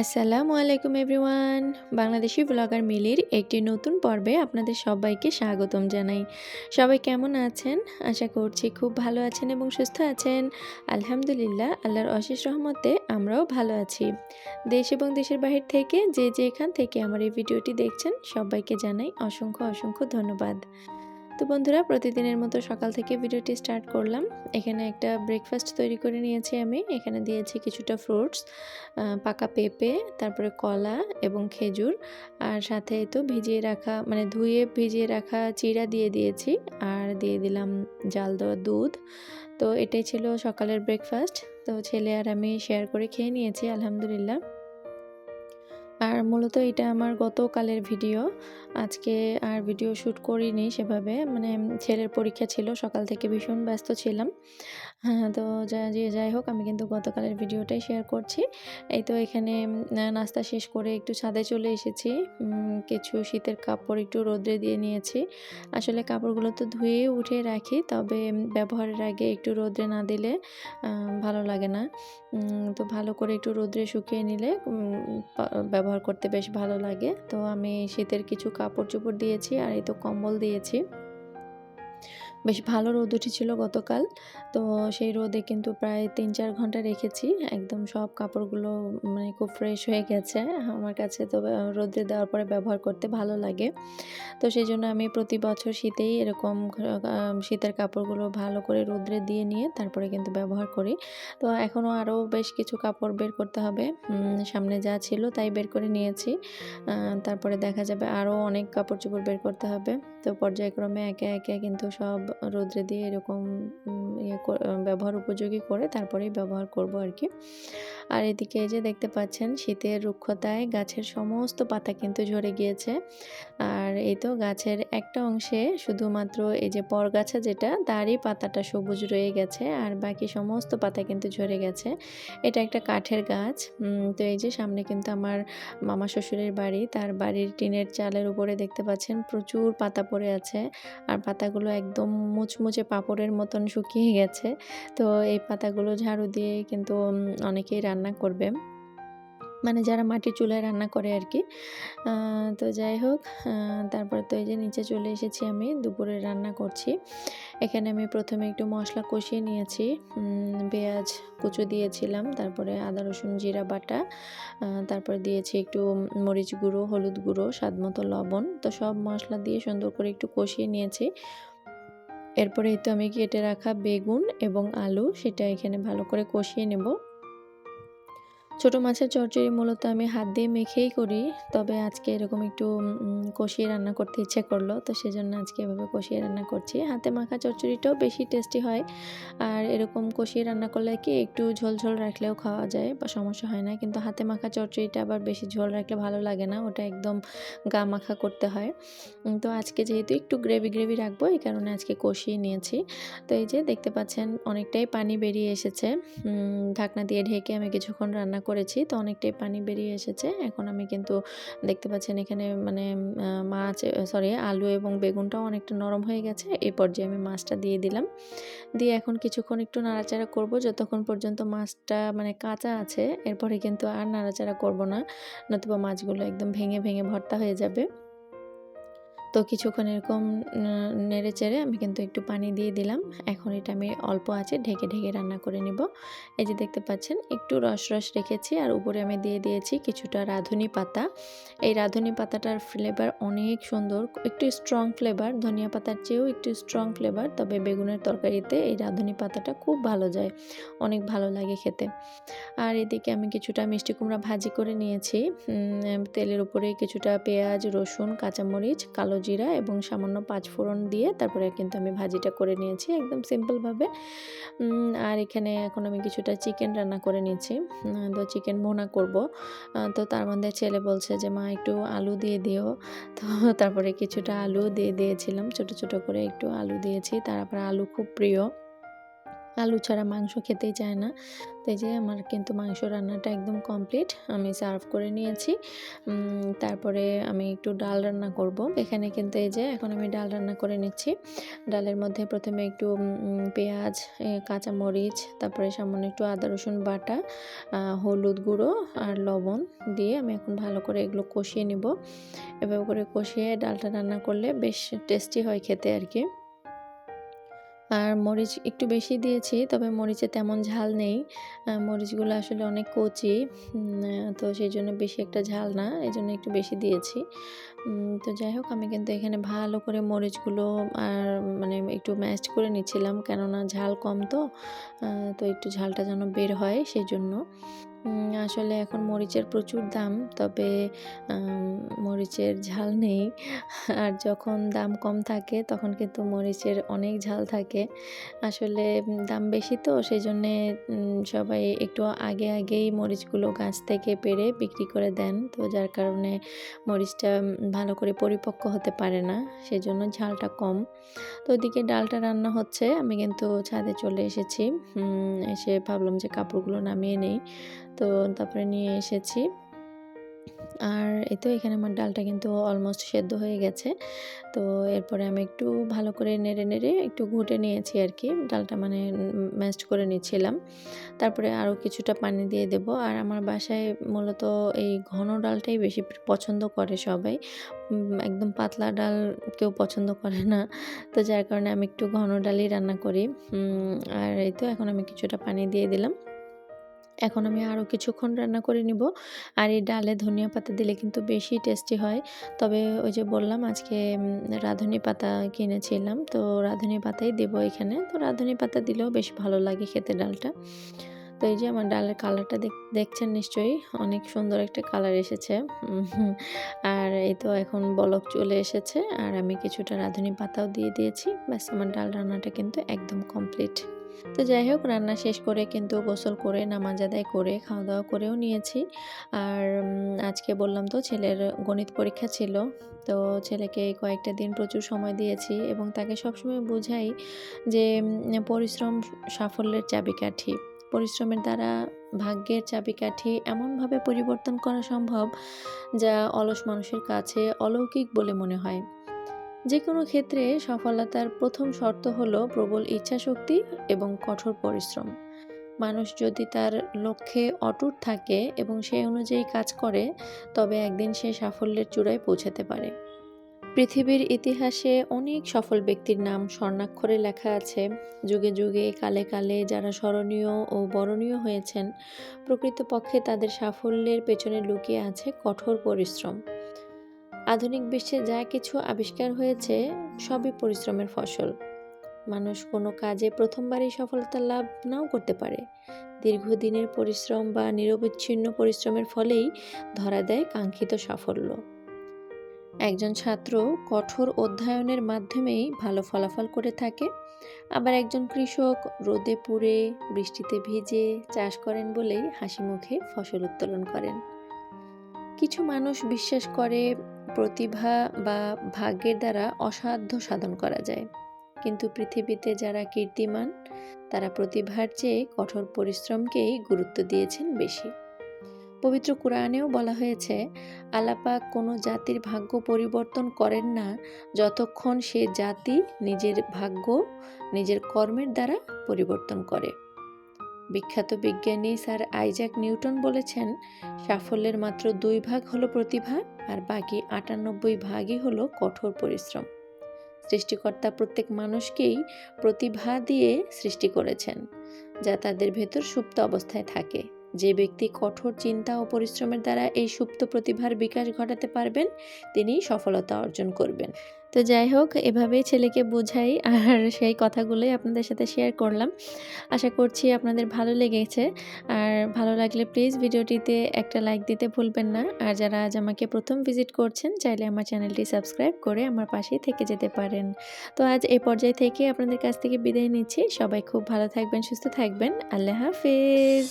আসসালামু আলাইকুম everyone. Bangladeshi blogger মিলির একটি নতুন পর্বে আপনাদের সবাইকে স্বাগতম জানাই। সবাই কেমন আছেন? আশা করছি খুব ভালো আছেন এবং সুস্থ আছেন। আলহামদুলিল্লাহ, আল্লাহর অশেষ রহমতে আমরাও ভালো আছি। দেশ এবং দেশের বাহির থেকে যে যে এখান থেকে আমার এই ভিডিওটি দেখছেন, সবাইকে জানাই অসংখ্য অসংখ্য ধন্যবাদ। তো বন্ধুরা, প্রতিদিনের মতো সকাল থেকে ভিডিওটি স্টার্ট করলাম। এখানে একটা ব্রেকফাস্ট তৈরি করে নিয়েছি আমি। এখানে দিয়েছি কিছুটা ফ্রুটস পাকা পেঁপে, তারপরে কলা এবং খেজুর, আর সাথে তো ভিজিয়ে রাখা মানে ধুয়ে ভিজিয়ে রাখা চিড়া দিয়ে দিয়েছি, আর দিয়ে দিলাম জাল দেওয়া দুধ। তো এটাই ছিল সকালের ব্রেকফাস্ট তো ছেলে আর আমি শেয়ার করে খেয়ে নিয়েছি, আলহামদুলিল্লাহ। আর মূলত এটা আমার গতকালের ভিডিও। আজকে আর ভিডিও শ্যুট করিনি সেভাবে। মানে ছেলের পরীক্ষা ছিল, সকাল থেকে ভীষণ ব্যস্ত ছিলাম। হ্যাঁ তো যা, যে, যাই হোক, আমি কিন্তু গতকালের ভিডিওটাই শেয়ার করছি। এই তো এখানে নাস্তা শেষ করে একটু ছাদে চলে এসেছি। কিছু শীতের কাপড় একটু রোদ্রে দিয়ে নিয়েছি। আসলে কাপড়গুলো তো ধুয়ে উঠে রাখি, তবে ব্যবহারের আগে একটু রোদ্রে না দিলে ভালো লাগে না। তো ভালো করে একটু রোদ্রে শুকিয়ে নিলে ব্যবহার করতে বেশ ভালো লাগে। তো আমি শীতের কিছু কাপড় চোপড় দিয়েছি আর এই তো কম্বল দিয়েছি। বেশ ভালো রোদ উঠেছিল গতকাল। তো সেই রোদে কিন্তু প্রায় তিন চার ঘণ্টা রেখেছি। একদম সব কাপড়গুলো মানে খুব ফ্রেশ হয়ে গেছে। আমার কাছে তো রোদে দেওয়ার পরে ব্যবহার করতে ভালো লাগে। তো সেই জন্য আমি প্রতি বছর শীতেই এরকম শীতের কাপড়গুলো ভালো করে রোদ্রে দিয়ে নিয়ে তারপরে কিন্তু ব্যবহার করি। তো এখনও আরও বেশ কিছু কাপড় বের করতে হবে। সামনে যা ছিল তাই বের করে নিয়েছি। তারপরে দেখা যাবে আরও অনেক কাপড় চোপড় বের করতে হবে। তো পর্যায়ক্রমে একে একে কিন্তু সব রোদ্রে দিয়ে এরকম ইয়ে ব্যবহার উপযোগী করে তারপরেই ব্যবহার করব আর কি। আর এদিকে এই যে দেখতে পাচ্ছেন, শীতের রুক্ষতায় গাছের সমস্ত পাতা কিন্তু ঝরে গিয়েছে। আর এই তো গাছের একটা অংশে শুধুমাত্র এই যে পরগাছা যেটা, তারই পাতাটা সবুজ রয়ে গেছে আর বাকি সমস্ত পাতা কিন্তু ঝরে গেছে। এটা একটা কাঠের গাছ। তো এই যে সামনে কিন্তু আমার মামা শ্বশুরের বাড়ি, তার বাড়ির টিনের চালের উপরে দেখতে পাচ্ছেন প্রচুর পাতা পড়ে আছে আর পাতাগুলো একদম মুচমুচে পাপড়ের মতন শুকিয়ে গেছে। তো এই পাতাগুলো ঝাড়ু দিয়ে কিন্তু অনেকেই রান্না করবে। মানে যারা মাটির চুলায় রান্না করে আর কি তো যাই হোক তারপর তো এই যে নিচে চলে এসেছি আমি, দুপুরে রান্না করছি। এখানে আমি প্রথমে একটু মশলা কষিয়ে নিয়েছি। পেঁয়াজ কুচু দিয়েছিলাম, তারপরে আদা, রসুন, জিরা, বাটা তারপরে দিয়েছি একটু মরিচ গুঁড়ো, হলুদ গুঁড়ো, স্বাদ মতো লবণ। তো সব মশলা দিয়ে সুন্দর করে একটু কষিয়ে নিয়েছি। এরপরে তো আমি কেটে রাখা বেগুন এবং আলু, সেটা এখানে ভালো করে কষিয়ে নেব। ছোট মাছের চচ্চড়ি মূলত আমি হাত দিয়ে মেখেই করি, তবে আজকে এরকম একটু কষিয়ে রান্না করতে ইচ্ছে করল, তো সেজন্য আজকে এভাবে কষিয়ে রান্না করছি। হাতে মাখা চচ্চড়িটাও বেশি টেস্টি হয়, আর এরকম কষিয়ে রান্না করলে কি একটু ঝোল ঝোল রাখলেও খাওয়া যায় বা সমস্যা হয় না, কিন্তু হাতে মাখা চচ্চড়িটা আবার বেশি ঝোল রাখলে ভালো লাগে না, ওটা একদম গা মাখা করতে হয়। তো আজকে যেহেতু একটু গ্রেভি গ্রেভি রাখব, এই কারণে আজকে কষিয়ে নিয়েছি। তো এই যে দেখতে পাচ্ছেন, অনেকটাই পানি বেরিয়ে এসেছে। ঢাকনা দিয়ে ঢেকে আমি কিছুক্ষণ রান্না করেছি, তো অনেকটাই পানি বেরিয়ে এসেছে। এখন আমি কিন্তু দেখতে পাচ্ছেন এখানে মানে মাছ সরি আলু এবং বেগুনটাও অনেকটা নরম হয়ে গেছে। এই পর্যায়ে আমি মাছটা দিয়ে দিলাম। দিয়ে এখন কিছুক্ষণ একটু নাড়াচাড়া করব। যতক্ষণ পর্যন্ত মাছটা মানে কাঁচা আছে, এরপরে কিন্তু আর নাড়াচাড়া করব না। নতুবা মাছগুলো একদম ভেঙে ভেঙে ভর্তা হয়ে যাবে। তো কিছুক্ষণ এরকম নেড়ে চেড়ে আমি কিন্তু একটু পানি দিয়ে দিলাম। এখন এটা আমি অল্প আছে ঢেকে ঢেকে রান্না করে নিব। এই যে দেখতে পাচ্ছেন, একটু রস রস রেখেছি আর উপরে আমি দিয়ে দিয়েছি কিছুটা রাঁধুনি পাতা। এই রাঁধুনি পাতাটার ফ্লেভার অনেক সুন্দর, একটু স্ট্রং ফ্লেভার ধনিয়া পাতার চেয়েও একটু স্ট্রং ফ্লেভার তবে বেগুনের তরকারিতে এই রাঁধুনি পাতাটা খুব ভালো যায়, অনেক ভালো লাগে খেতে। আর এদিকে আমি কিছুটা মিষ্টি কুমড়া ভাজি করে নিয়েছি। তেলের উপরে কিছুটা পেঁয়াজ, রসুন, কাঁচামরিচ, কালো জিরা এবং সামান্য পাঁচ ফোড়ন দিয়ে তারপরে কিন্তু আমি ভাজিটা করে নিয়েছি একদম সিম্পলভাবে আর এখানে এখন আমি কিছুটা চিকেন রান্না করে নিয়েছি। তো চিকেন ভোনা করব। তো তার মধ্যে ছেলে বলছে যে, মা, একটু আলু দিয়ে দিও। তো তারপরে কিছুটা আলু দিয়ে দিয়েছিলাম, ছোট ছোট করে একটু আলু দিয়েছি। তারপরে আলু খুব প্রিয়। আলু ছাড়া মাংস খেতেই চায় না। তো এই যে আমার কিন্তু মাংস রান্নাটা একদম কমপ্লিট আমি সার্ভ করে নিয়েছি। তারপরে আমি একটু ডাল রান্না করব। এখানে কিন্তু এই যে এখন আমি ডাল রান্না করে নিচ্ছি। ডালের মধ্যে প্রথমে একটু পেঁয়াজ এ, কাঁচামরিচ তারপরে সামান্য একটু আদা রসুন বাটা হলুদ গুঁড়ো আর লবণ দিয়ে আমি এখন ভালো করে এগুলো কষিয়ে নিব। এভাবে করে কষিয়ে ডালটা রান্না করলে বেশ টেস্টি হয় খেতে আর কি। আর মরিচ একটু বেশি দিয়েছি, তবে মরিচে তেমন ঝাল নেই। মরিচগুলো আসলে অনেক কচি তো সেই জন্য বেশি একটা ঝাল না এই জন্য একটু বেশি দিয়েছি। তো যাই হোক, আমি কিন্তু এখানে ভালো করে মরিচগুলো আর মানে একটু ম্যাশ করে নিচ্ছিলাম, কেননা ঝাল কম তো তো একটু ঝালটা যেন বের হয় সেই জন্য আসলে এখন মরিচের প্রচুর দাম, তবে মরিচের ঝাল নেই। আর যখন দাম কম থাকে, তখন কিন্তু মরিচের অনেক ঝাল থাকে। আসলে দাম বেশি তো সেই জন্যে সবাই একটু আগে আগেই মরিচগুলো গাছ থেকে পেড়ে বিক্রি করে দেন। তো যার কারণে মরিচটা ভালো করে পরিপক্ক হতে পারে না, সেজন্য ঝালটা কম। তো ওদিকে ডালটা রান্না হচ্ছে, আমি কিন্তু ছাদে চলে এসেছি। এসে ভাবলাম যে কাপড়গুলো নামিয়ে নেই। তো তারপরে নিয়ে এসেছি। আর এই তো এখানে আমার ডালটা কিন্তু অলমোস্ট সেদ্ধ হয়ে গেছে। তো এরপরে আমি একটু ভালো করে নেড়ে নেড়ে একটু ঘুটে নিয়েছি আর কি। ডালটা মানে ম্যাস্ট করে নিচ্ছিলাম। তারপরে আরও কিছুটা পানি দিয়ে দেব। আর আমার বাসায় মূলত এই ঘন ডালটাই বেশি পছন্দ করে সবাই। একদম পাতলা ডাল কেউ পছন্দ করে না। তো যার কারণে আমি একটু ঘন ডালই রান্না করি। আর এই তো এখন আমি কিছুটা পানি দিয়ে দিলাম। এখন আমি আরও কিছুক্ষণ রান্না করে নিব। আর এই ডালে ধনিয়া পাতা দিলে কিন্তু বেশি টেস্টি হয়। তবে ওই যে বললাম, আজকে রাঁধুনি পাতা কিনেছিলাম। তো রাঁধুনি পাতাই দেবো এখানে। তো রাঁধুনি পাতা দিলেও বেশ ভালো লাগে খেতে ডালটা। তো এই যে আমার ডালের কালারটা দেখছেন নিশ্চয়ই? অনেক সুন্দর একটা কালার এসেছে। আর এই তো এখন বলক চলে এসেছে। আর আমি কিছুটা রাঁধুনি পাতাও দিয়ে দিয়েছি। ব্যাস, আমার ডাল রান্নাটা কিন্তু একদম কমপ্লিট তো যাই হোক, রান্না শেষ করে কিন্তু গোসল করে, নামাজ আদায় করে খাওয়া দাওয়া করেও নিয়েছি। আর আজকে বললাম তো ছেলের গণিত পরীক্ষা ছিল। তো ছেলেকে কয়েকটা দিন প্রচুর সময় দিয়েছি এবং তাকে সবসময় বোঝাই যে পরিশ্রম সাফল্যের চাবিকাঠি। পরিশ্রমের দ্বারা ভাগ্যের চাবিকাঠি এমনভাবে পরিবর্তন করা সম্ভব যা অলস মানুষের কাছে অলৌকিক বলে মনে হয়। যে কোনো ক্ষেত্রে সফলতার প্রথম শর্ত হলো প্রবল ইচ্ছাশক্তি এবং কঠোর পরিশ্রম। মানুষ যদি তার লক্ষ্যে অটুট থাকে এবং সেই অনুযায়ী কাজ করে, তবে একদিন সে সাফল্যের চূড়ায় পৌঁছাতে পারে। পৃথিবীর ইতিহাসে অনেক সফল ব্যক্তির নাম স্বর্ণাক্ষরে লেখা আছে। যুগে যুগে, কালে কালে যারা স্মরণীয় ও বরণীয় হয়েছেন, প্রকৃতপক্ষে তাদের সাফল্যের পেছনে লুকিয়ে আছে কঠোর পরিশ্রম। আধুনিক বিশ্বে যা কিছু আবিষ্কার হয়েছে, সবই পরিশ্রমের ফসল। মানুষ কোনো কাজে প্রথমবারই সফলতা লাভ নাও করতে পারে। দীর্ঘদিনের পরিশ্রম বা নিরবিচ্ছিন্ন পরিশ্রমের ফলেই ধরা দেয় কাঙ্ক্ষিত সাফল্য। একজন ছাত্র কঠোর অধ্যয়নের মাধ্যমেই ভালো ফলাফল করে থাকে। আবার একজন কৃষক রোদে পুড়ে, বৃষ্টিতে ভিজে, চাষ করেন বলেই হাসি মুখে ফসল উত্তোলন করেন। কিছু মানুষ বিশ্বাস করে প্রতিভা বা ভাগ্যের দ্বারা অসাধ্য সাধন করা যায়। কিন্তু পৃথিবীতে যারা কীর্তিমান, তারা প্রতিভার চেয়ে কঠোর পরিশ্রমকেই গুরুত্ব দিয়েছেন বেশি। পবিত্র কোরআনেও বলা হয়েছে আলাপাক কোনো জাতির ভাগ্য পরিবর্তন করেন না যতক্ষণ সে জাতি নিজের ভাগ্য, নিজের কর্মের দ্বারা পরিবর্তন করে। বিখ্যাত বিজ্ঞানী স্যার আইজাক নিউটন বলেছেন, সাফল্যের মাত্র দুই ভাগ হলো প্রতিভা আর বাকি আটানব্বই ভাগই হলো কঠোর পরিশ্রম। সৃষ্টিকর্তা প্রত্যেক মানুষকেই প্রতিভা দিয়ে সৃষ্টি করেছেন, যা তাদের ভেতর সুপ্ত অবস্থায় থাকে। যে ব্যক্তি কঠোর চিন্তা ও পরিশ্রমের দ্বারা এই সুপ্ত প্রতিভার বিকাশ ঘটাতে পারবেন তিনি সফলতা অর্জন করবেন। তো যাই হোক, এভাবেই ছেলেকে বোঝাই আর সেই কথাগুলোই আপনাদের সাথে শেয়ার করলাম। আশা করছি আপনাদের ভালো লেগেছে। আর ভালো লাগলে প্লিজ ভিডিওটিতে একটা লাইক দিতে ভুলবেন না। আর যারা আজ আমাকে প্রথম ভিজিট করছেন, চাইলে আমার চ্যানেলটি সাবস্ক্রাইব করে আমার পাশেই থেকে যেতে পারেন। তো আজ এই পর্যায়ে থেকে আপনাদের কাছ থেকে বিদায় নিচ্ছি। সবাই খুব ভালো থাকবেন, সুস্থ থাকবেন। আল্লাহ হাফিজ।